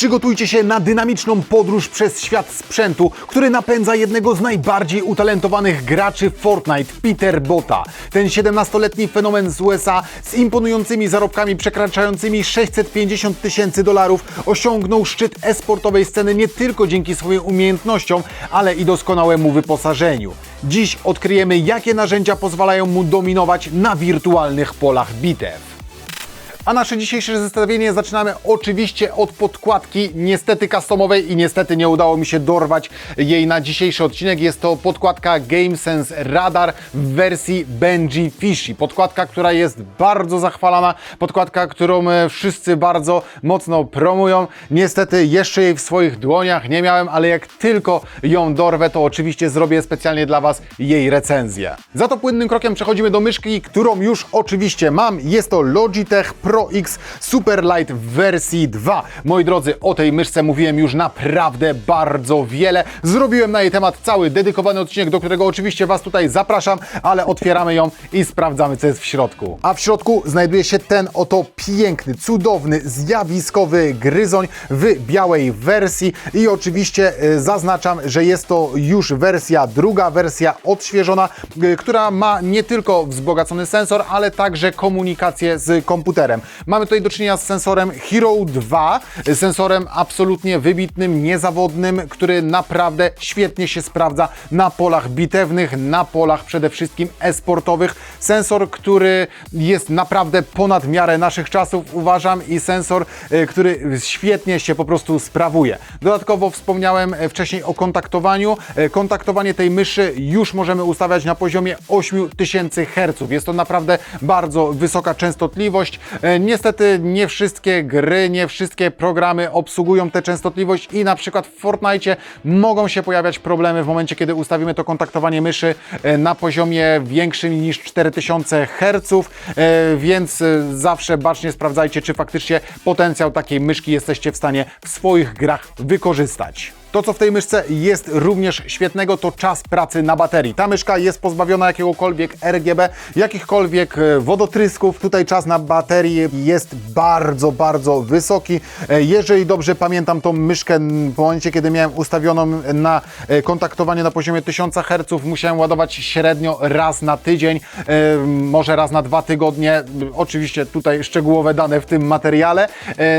Przygotujcie się na dynamiczną podróż przez świat sprzętu, który napędza jednego z najbardziej utalentowanych graczy Fortnite, Peter Bota. Ten 17-letni fenomen z USA z imponującymi zarobkami przekraczającymi 650 tysięcy dolarów osiągnął szczyt esportowej sceny nie tylko dzięki swoim umiejętnościom, ale i doskonałemu wyposażeniu. Dziś odkryjemy, jakie narzędzia pozwalają mu dominować na wirtualnych polach bitew. A nasze dzisiejsze zestawienie zaczynamy oczywiście od podkładki, niestety customowej i niestety nie udało mi się dorwać jej na dzisiejszy odcinek. Jest to podkładka GameSense Radar w wersji Benji Fishy. Podkładka, która jest bardzo zachwalana, podkładka, którą e, wszyscy bardzo mocno promują. Niestety jeszcze jej w swoich dłoniach nie miałem, ale jak tylko ją dorwę, to oczywiście zrobię specjalnie dla Was jej recenzję. Za to płynnym krokiem przechodzimy do myszki, którą już oczywiście mam. Jest to Logitech Pro X Superlight w wersji 2. Moi drodzy, o tej myszce mówiłem już naprawdę bardzo wiele. Zrobiłem na jej temat cały dedykowany odcinek, do którego oczywiście Was tutaj zapraszam, ale otwieramy ją i sprawdzamy, co jest w środku. A w środku znajduje się ten oto piękny, cudowny, zjawiskowy gryzoń w białej wersji i oczywiście y, zaznaczam, że jest to już wersja druga, wersja odświeżona, y, która ma nie tylko wzbogacony sensor, ale także komunikację z komputerem. Mamy tutaj do czynienia z sensorem Hero 2, y, sensorem absolutnie wybitnym, niezawodnym, który naprawdę świetnie się sprawdza na polach bitewnych, na polach przede wszystkim e-sportowych. Sensor, który jest naprawdę ponad miarę naszych czasów, uważam, i sensor, y, który świetnie się po prostu sprawuje. Dodatkowo wspomniałem e, wcześniej o kontaktowaniu. E, Kontaktowanie tej myszy już możemy ustawiać na poziomie 8000 Hz. Jest to naprawdę bardzo wysoka częstotliwość. E, Niestety nie wszystkie gry, nie wszystkie programy obsługują tę częstotliwość i na przykład w Fortnite mogą się pojawiać problemy w momencie, kiedy ustawimy to kontaktowanie myszy e, na poziomie większym niż 4000 Hz, e, więc zawsze bacznie sprawdzajcie, czy faktycznie potencjał takiej myszki jesteście w stanie w swoich grach wykorzystać. To, co w tej myszce jest również świetnego, to czas pracy na baterii. Ta myszka jest pozbawiona jakiegokolwiek RGB, jakichkolwiek e, wodotrysków. Tutaj czas na baterii jest bardzo, bardzo wysoki. E, Jeżeli dobrze pamiętam tą myszkę w momencie, kiedy miałem ustawioną na e, kontaktowanie na poziomie 1000 Hz, musiałem ładować średnio raz na tydzień, może raz na dwa tygodnie. Oczywiście tutaj szczegółowe dane w tym materiale.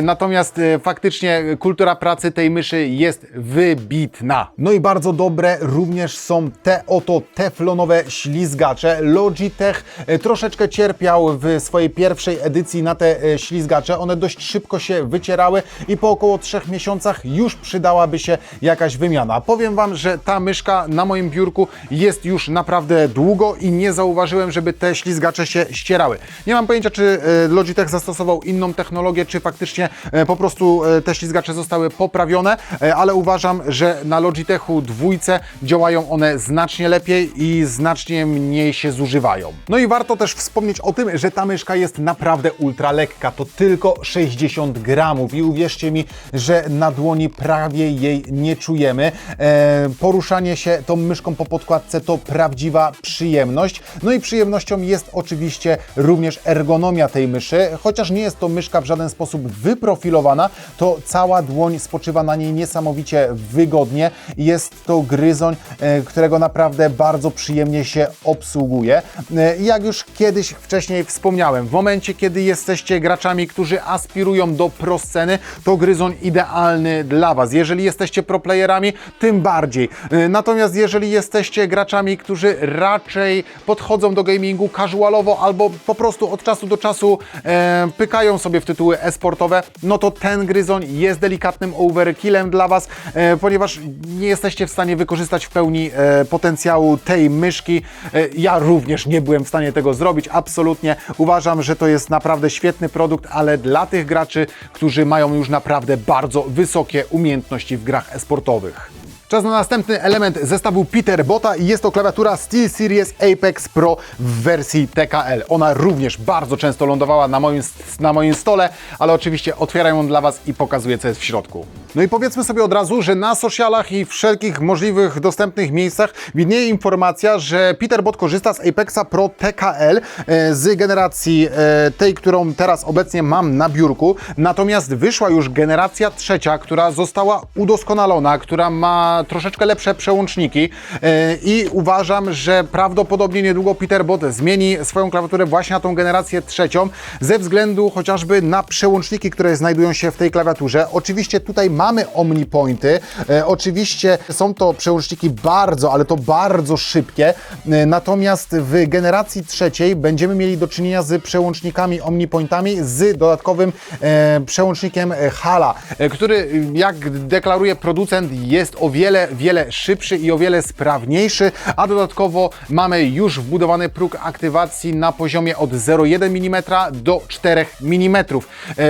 Natomiast faktycznie kultura pracy tej myszy jest wybitna. No i bardzo dobre również są te oto teflonowe ślizgacze. Logitech e, troszeczkę cierpiał w swojej pierwszej edycji na te e, ślizgacze. One dość szybko się wycierały i po około trzech miesiącach już przydałaby się jakaś wymiana. Powiem Wam, że ta myszka na moim biurku jest już naprawdę długo i nie zauważyłem, żeby te ślizgacze się ścierały. Nie mam pojęcia, czy e, Logitech zastosował inną technologię, czy faktycznie po prostu te ślizgacze zostały poprawione, ale uważam, że na Logitechu dwójce działają one znacznie lepiej i znacznie mniej się zużywają. No i warto też wspomnieć o tym, że ta myszka jest naprawdę ultra lekka. To tylko 60 gramów i uwierzcie mi, że na dłoni prawie jej nie czujemy. E, poruszanie się tą myszką po podkładce to prawdziwa przyjemność. No i przyjemnością jest oczywiście również ergonomia tej myszy. Chociaż nie jest to myszka w żaden sposób wyprofilowana, to cała dłoń spoczywa na niej niesamowicie wygodnie. Jest to gryzoń, e, którego naprawdę bardzo przyjemnie się obsługuje. E, Jak już kiedyś wcześniej wspomniałem, w momencie, kiedy jesteście graczami, którzy aspirują do pro sceny, to gryzoń idealny dla Was. Jeżeli jesteście pro playerami, tym bardziej. E, Natomiast jeżeli jesteście graczami, którzy raczej podchodzą do gamingu casualowo albo po prostu od czasu do czasu e, pykają sobie w tytuły e-sportowe, no to ten gryzoń jest delikatnym overkillem dla Was, e, ponieważ nie jesteście w stanie wykorzystać w pełni e, potencjału tej myszki. E, ja również nie byłem w stanie tego zrobić, absolutnie. Uważam, że to jest naprawdę świetny produkt, ale dla tych graczy, którzy mają już naprawdę bardzo wysokie umiejętności w grach e-sportowych. Czas na następny element zestawu Peterbota i jest to klawiatura SteelSeries Apex Pro w wersji TKL. Ona również bardzo często lądowała na moim, na moim stole, ale oczywiście otwieram ją dla Was i pokazuję, co jest w środku. No i powiedzmy sobie od razu, że na socialach i wszelkich możliwych dostępnych miejscach widnieje informacja, że Peterbot korzysta z Apexa Pro TKL e, z generacji e, tej, którą teraz obecnie mam na biurku. Natomiast wyszła już generacja trzecia, która została udoskonalona, która ma troszeczkę lepsze przełączniki e, i uważam, że prawdopodobnie niedługo Peterbot zmieni swoją klawiaturę właśnie na tą generację trzecią ze względu chociażby na przełączniki, które znajdują się w tej klawiaturze. Oczywiście tutaj mamy OmniPointy, e, oczywiście są to przełączniki bardzo, ale to bardzo szybkie, e, natomiast w generacji trzeciej będziemy mieli do czynienia z przełącznikami OmniPointami z dodatkowym e, przełącznikiem Hala, który jak deklaruje producent jest o wiele, wiele szybszy i o wiele sprawniejszy, a dodatkowo mamy już wbudowany próg aktywacji na poziomie od 0,1 mm do 4 mm.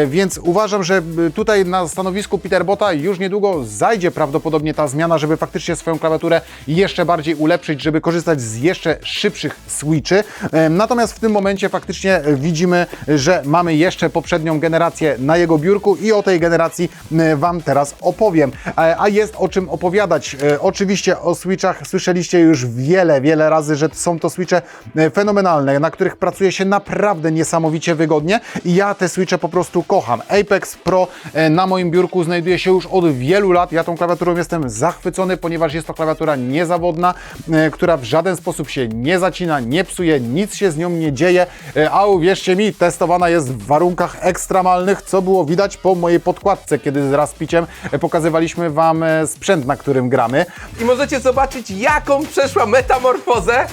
Więc uważam, że tutaj na stanowisku Peterbota już niedługo zajdzie prawdopodobnie ta zmiana, żeby faktycznie swoją klawiaturę jeszcze bardziej ulepszyć, żeby korzystać z jeszcze szybszych switchy. Natomiast w tym momencie faktycznie widzimy, że mamy jeszcze poprzednią generację na jego biurku i o tej generacji Wam teraz opowiem. E, A jest o czym opowiadać. E, Oczywiście o switchach słyszeliście już wiele, wiele razy, że są to switche e, fenomenalne, na których pracuje się naprawdę niesamowicie wygodnie i ja te switche po prostu kocham. Apex Pro na moim biurku znajduje się już od wielu lat. Ja tą klawiaturą jestem zachwycony, ponieważ jest to klawiatura niezawodna, e, która w żaden sposób się nie zacina, nie psuje, nic się z nią nie dzieje, e, a uwierzcie mi, testowana jest w warunkach ekstremalnych, co było widać po mojej podkładce, kiedy z Raspiciem e, pokazywaliśmy Wam sprzęt, na którym gramy. I możecie zobaczyć, jaką przeszła metamorfozę.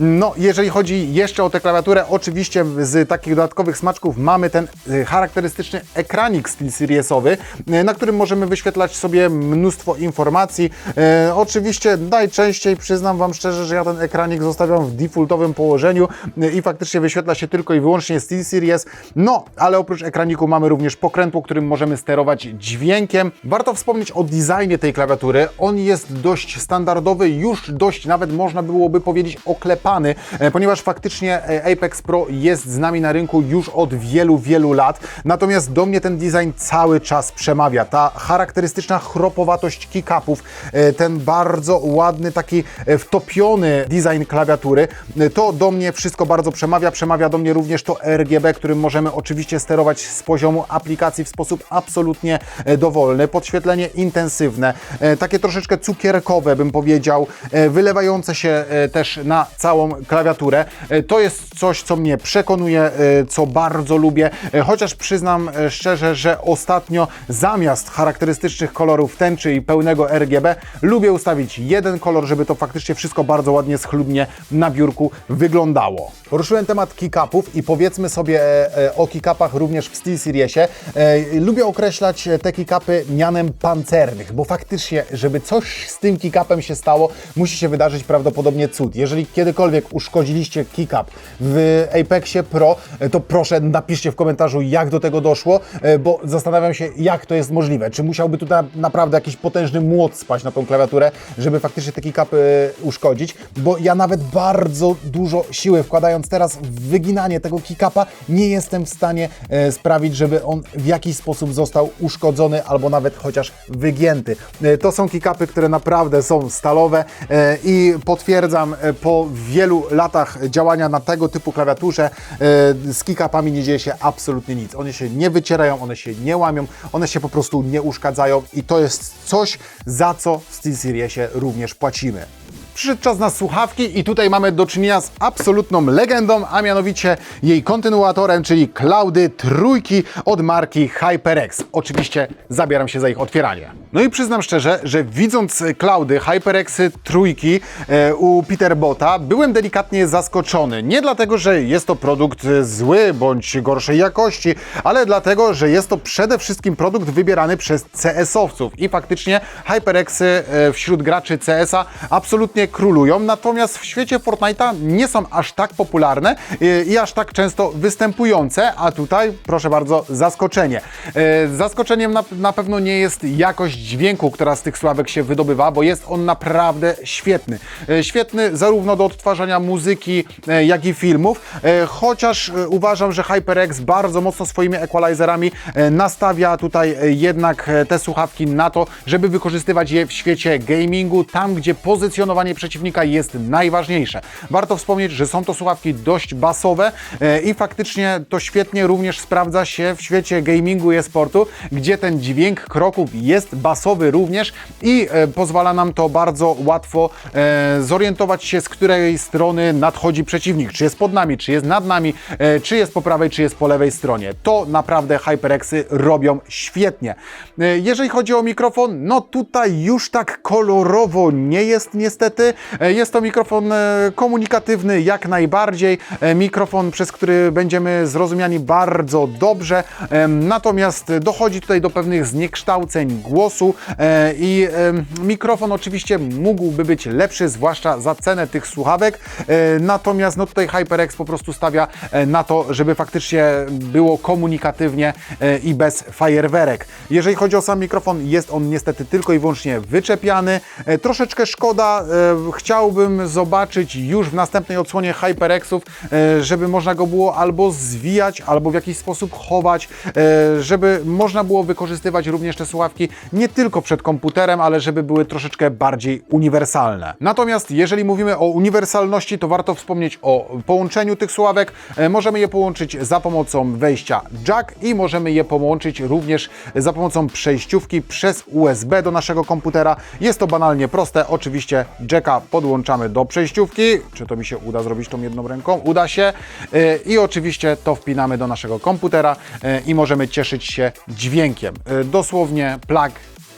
No, jeżeli chodzi jeszcze o tę klawiaturę, oczywiście z takich dodatkowych smaczków mamy ten y, charakterystyczny ekranik SteelSeriesowy, y, na którym możemy wyświetlać sobie mnóstwo informacji. E, oczywiście najczęściej przyznam Wam szczerze, że ja ten ekranik zostawiam w defaultowym położeniu y, i faktycznie wyświetla się tylko i wyłącznie SteelSeries. No, ale oprócz ekraniku mamy również pokrętło, którym możemy sterować dźwiękiem. Warto wspomnieć o designie tej klawiatury. On jest dość standardowy, już dość nawet można byłoby powiedzieć oklepany, e, ponieważ faktycznie e, Apex Pro jest z nami na rynku już od wielu, wielu lat. Natomiast do mnie ten design cały czas przemawia. Ta charakterystyczna chropowatość kickupów, e, ten bardzo ładny, taki wtopiony design klawiatury, to do mnie wszystko bardzo przemawia. Przemawia do mnie również to RGB, którym możemy oczywiście sterować z poziomu aplikacji w sposób absolutnie dowolny. Podświetlenie intensywne, takie troszeczkę cukierkowe bym powiedział, wylewające się też na całą klawiaturę. E, To jest coś, co mnie przekonuje, e, co bardzo lubię, e, chociaż przyznam szczerze, że ostatnio zamiast charakterystycznych kolorów tęczy i pełnego RGB lubię ustawić jeden kolor, żeby to faktycznie wszystko bardzo ładnie, schludnie na biurku wyglądało. Poruszyłem temat kickupów i powiedzmy sobie o kickupach również w SteelSeriesie. Lubię określać te kickupy mianem pancernych, bo faktycznie, żeby coś z tym kickupem się stało, musi się wydarzyć prawdopodobnie cud. Jeżeli kiedykolwiek uszkodziliście kick-up w Apexie Pro, e, to proszę napiszcie w komentarzu, jak do tego doszło, e, bo zastanawiam się, jak to jest możliwe. Czy musiałby tutaj naprawdę jakiś potężny młot spaść na tą klawiaturę, żeby faktycznie te kick-upy e, uszkodzić, bo ja nawet bardzo dużo siły wkładając teraz w wyginanie tego kick-upa, nie jestem w stanie sprawić, żeby on w jakiś sposób został uszkodzony albo nawet chociaż wygięty. To są kick-upy, które naprawdę są stalowe i potwierdzam po wielu latach działania na tego typu klawiaturze e, z kick-upami nie dzieje się absolutnie nic. One się nie wycierają, one się nie łamią, one się po prostu nie uszkadzają i to jest coś, za co w SteelSeriesie również płacimy. Przyszedł czas na słuchawki i tutaj mamy do czynienia z absolutną legendą, a mianowicie jej kontynuatorem, czyli Cloudy trójki od marki HyperX. Oczywiście zabieram się za ich otwieranie. No i przyznam szczerze, że widząc Cloudy HyperXy trójki e, u Peterbota, byłem delikatnie zaskoczony. Nie dlatego, że jest to produkt zły bądź gorszej jakości, ale dlatego, że jest to przede wszystkim produkt wybierany przez CS-owców i faktycznie HyperXy e, wśród graczy CS-a absolutnie nie królują, natomiast w świecie Fortnite'a nie są aż tak popularne y, i aż tak często występujące, a tutaj, proszę bardzo, zaskoczenie. Y, Zaskoczeniem na, na pewno nie jest jakość dźwięku, która z tych sławek się wydobywa, bo jest on naprawdę świetny. Y, Świetny zarówno do odtwarzania muzyki, jak i filmów, chociaż uważam, że HyperX bardzo mocno swoimi equalizerami nastawia tutaj jednak te słuchawki na to, żeby wykorzystywać je w świecie gamingu, tam gdzie pozycjonowanie przeciwnika jest najważniejsze. Warto wspomnieć, że są to słuchawki dość basowe e, i faktycznie to świetnie również sprawdza się w świecie gamingu i e-sportu, gdzie ten dźwięk kroków jest basowy również i e, pozwala nam to bardzo łatwo e, zorientować się, z której strony nadchodzi przeciwnik, czy jest pod nami, czy jest nad nami, e, czy jest po prawej, czy jest po lewej stronie. To naprawdę HyperXy robią świetnie. E, Jeżeli chodzi o mikrofon, no tutaj już tak kolorowo nie jest niestety. E, Jest to mikrofon e, komunikatywny jak najbardziej, e, mikrofon, przez który będziemy zrozumiani bardzo dobrze, natomiast dochodzi tutaj do pewnych zniekształceń głosu i mikrofon oczywiście mógłby być lepszy, zwłaszcza za cenę tych słuchawek, natomiast no tutaj HyperX po prostu stawia na to, żeby faktycznie było komunikatywnie i bez fajerwerek. Jeżeli chodzi o sam mikrofon, jest on niestety tylko i wyłącznie wyczepiany. Troszeczkę szkoda, chciałbym zobaczyć już w następnej odsłonie HyperXów, e, żeby można go było albo zwijać, albo w jakiś sposób chować, e, żeby można było wykorzystywać również te słuchawki nie tylko przed komputerem, ale żeby były troszeczkę bardziej uniwersalne. Natomiast jeżeli mówimy o uniwersalności, to warto wspomnieć o połączeniu tych słuchawek. E, Możemy je połączyć za pomocą wejścia jack i możemy je połączyć również za pomocą przejściówki przez USB do naszego komputera. Jest to banalnie proste. Oczywiście podłączamy do przejściówki. Czy to mi się uda zrobić tą jedną ręką? Uda się. E, I oczywiście to wpinamy do naszego komputera e, i możemy cieszyć się dźwiękiem. E, Dosłownie plug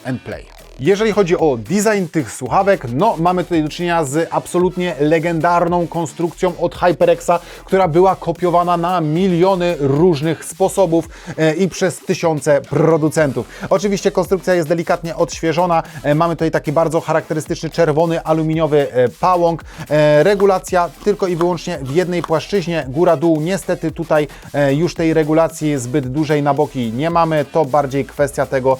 and play. Jeżeli chodzi o design tych słuchawek, no mamy tutaj do czynienia z absolutnie legendarną konstrukcją od HyperXa, która była kopiowana na miliony różnych sposobów e, i przez tysiące producentów. Oczywiście konstrukcja jest delikatnie odświeżona. E, mamy tutaj taki bardzo charakterystyczny czerwony aluminiowy e, pałąk. Regulacja tylko i wyłącznie w jednej płaszczyźnie, góra-dół. Niestety tutaj już tej regulacji zbyt dużej na boki nie mamy. To bardziej kwestia tego,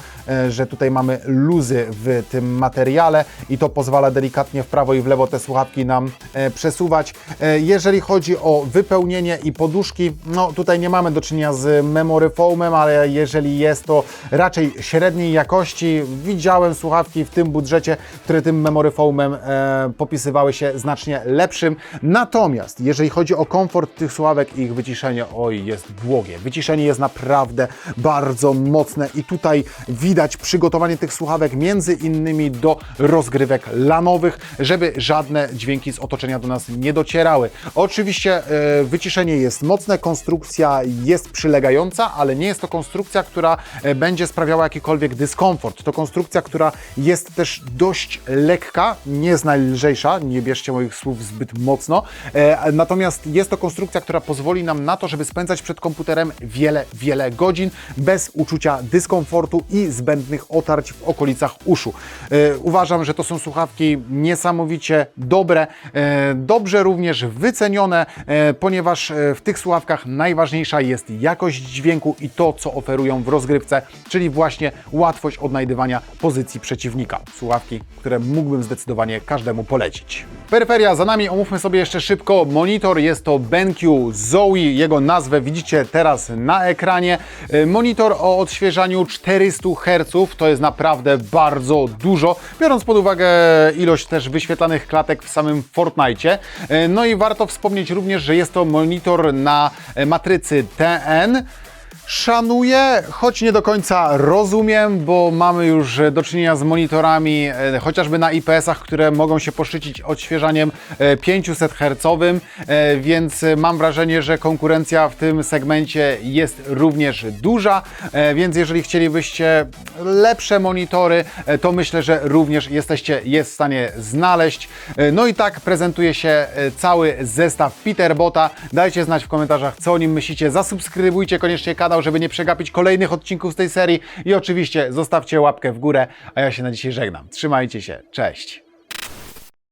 że tutaj mamy luzy w tym materiale i to pozwala delikatnie w prawo i w lewo te słuchawki nam e, przesuwać. E, jeżeli chodzi o wypełnienie i poduszki, no tutaj nie mamy do czynienia z memory foamem, ale jeżeli jest to raczej średniej jakości, widziałem słuchawki w tym budżecie, które tym memory foamem e, popisywały się znacznie lepszym. Natomiast jeżeli chodzi o komfort tych słuchawek i ich wyciszenie, oj, jest błogie. Wyciszenie jest naprawdę bardzo mocne i tutaj widać przygotowanie tych słuchawek między innymi do rozgrywek lanowych, żeby żadne dźwięki z otoczenia do nas nie docierały. Oczywiście e, wyciszenie jest mocne, konstrukcja jest przylegająca, ale nie jest to konstrukcja, która e, będzie sprawiała jakikolwiek dyskomfort. To konstrukcja, która jest też dość lekka, nie jest najlżejsza, nie bierzcie moich słów zbyt mocno, e, natomiast jest to konstrukcja, która pozwoli nam na to, żeby spędzać przed komputerem wiele, wiele godzin bez uczucia dyskomfortu i zbędnych otarć w okolicach uszu. E, Uważam, że to są słuchawki niesamowicie dobre, e, dobrze również wycenione, e, ponieważ w tych słuchawkach najważniejsza jest jakość dźwięku i to, co oferują w rozgrywce, czyli właśnie łatwość odnajdywania pozycji przeciwnika. Słuchawki, które mógłbym zdecydowanie każdemu polecić. Peryferia za nami, omówmy sobie jeszcze szybko. Monitor jest to BenQ Zoe, jego nazwę widzicie teraz na ekranie. Monitor o odświeżaniu 400 Hz, to jest naprawdę bardzo dużo, biorąc pod uwagę ilość też wyświetlanych klatek w samym Fortnite. E, No i warto wspomnieć również, że jest to monitor na e, matrycy TN. Szanuję, choć nie do końca rozumiem, bo mamy już e, do czynienia z monitorami e, chociażby na IPS-ach, które mogą się poszczycić odświeżaniem e, 500 Hz, e, więc e, mam wrażenie, że konkurencja w tym segmencie jest również duża, e, więc jeżeli chcielibyście lepsze monitory, e, to myślę, że również jesteście je w stanie znaleźć. E, No i tak prezentuje się e, cały zestaw Peterbota. Dajcie znać w komentarzach, co o nim myślicie. Zasubskrybujcie koniecznie kanał, żeby nie przegapić kolejnych odcinków z tej serii i oczywiście zostawcie łapkę w górę, a ja się na dzisiaj żegnam. Trzymajcie się, cześć!